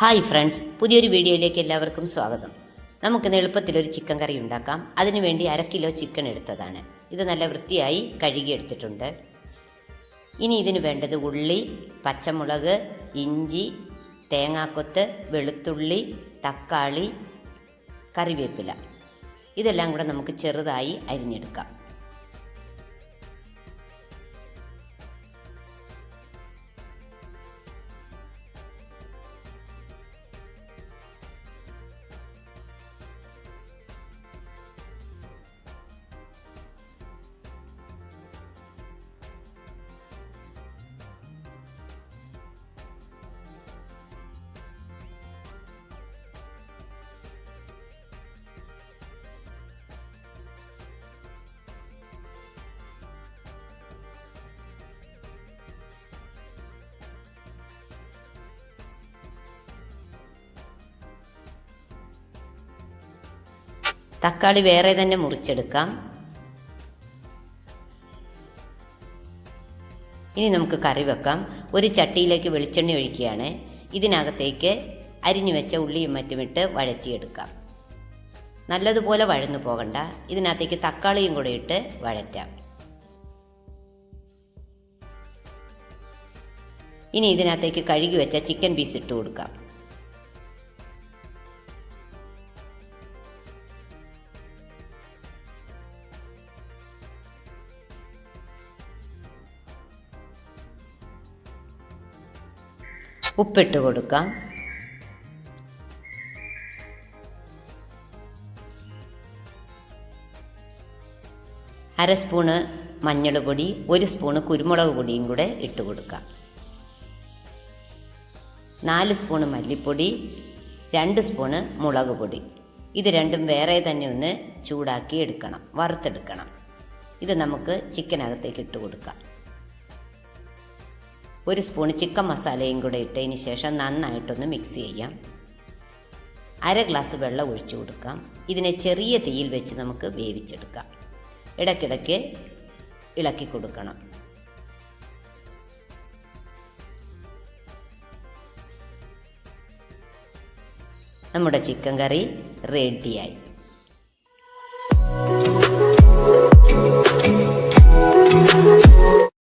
Hi friends പുതിയൊരു വീഡിയോയിലേക്ക് എല്ലാവർക്കും സ്വാഗതം. നമുക്കിന്ന് എളുപ്പത്തിലൊരു ചിക്കൻ കറി ഉണ്ടാക്കാം. അതിനുവേണ്ടി അര കിലോ ചിക്കൻ എടുത്തതാണ്. ഇത് നല്ല വൃത്തിയായി കഴുകിയെടുത്തിട്ടുണ്ട് ഇനി ഇതിന് വേണ്ടത് ഉള്ളി പച്ചമുളക് ഇഞ്ചി തേങ്ങാക്കൊത്ത് വെളുത്തുള്ളി തക്കാളി കറിവേപ്പില. ഇതെല്ലാം കൂടെ നമുക്ക് ചെറുതായി അരിഞ്ഞെടുക്കാം. തക്കാളി വേറെ തന്നെ മുറിച്ചെടുക്കാം. ഇനി നമുക്ക് കറി വെക്കാം. ഒരു ചട്ടിയിലേക്ക് വെളിച്ചെണ്ണ ഒഴിക്കുകയാണ്. ഇതിനകത്തേക്ക് അരിഞ്ഞു വെച്ച ഉള്ളിയും മറ്റുമിട്ട് വഴറ്റിയെടുക്കാം. നല്ലതുപോലെ വഴന്നു പോകണ്ട. ഇതിനകത്തേക്ക് തക്കാളിയും കൂടെ ഇട്ട് വഴറ്റാം. ഇനി ഇതിനകത്തേക്ക് കഴുകി വെച്ച ചിക്കൻ പീസ് ഇട്ട് കൊടുക്കാം. ഉപ്പിട്ട് കൊടുക്കാം. അര സ്പൂണ് മഞ്ഞൾ പൊടി ഒരു സ്പൂണ് കുരുമുളക് പൊടിയും കൂടെ ഇട്ട് കൊടുക്കാം. നാല് സ്പൂണ് മല്ലിപ്പൊടി രണ്ട് സ്പൂണ് മുളക് പൊടി. ഇത് രണ്ടും വേറെ തന്നെ ഒന്ന് ചൂടാക്കി എടുക്കണം വറുത്തെടുക്കണം. ഇത് നമുക്ക് ചിക്കനകത്തേക്ക് ഇട്ട് കൊടുക്കാം. ഒരു സ്പൂൺ ചിക്കൻ മസാലയും കൂടെ ഇട്ടതിന് ശേഷം നന്നായിട്ടൊന്ന് മിക്സ് ചെയ്യാം. അര ഗ്ലാസ് വെള്ളം ഒഴിച്ചു കൊടുക്കാം. ഇതിനെ ചെറിയ തീയിൽ വെച്ച് നമുക്ക് വേവിച്ചെടുക്കാം. ഇടയ്ക്കിടയ്ക്ക് ഇളക്കി കൊടുക്കണം. നമ്മുടെ ചിക്കൻ കറി റെഡിയായി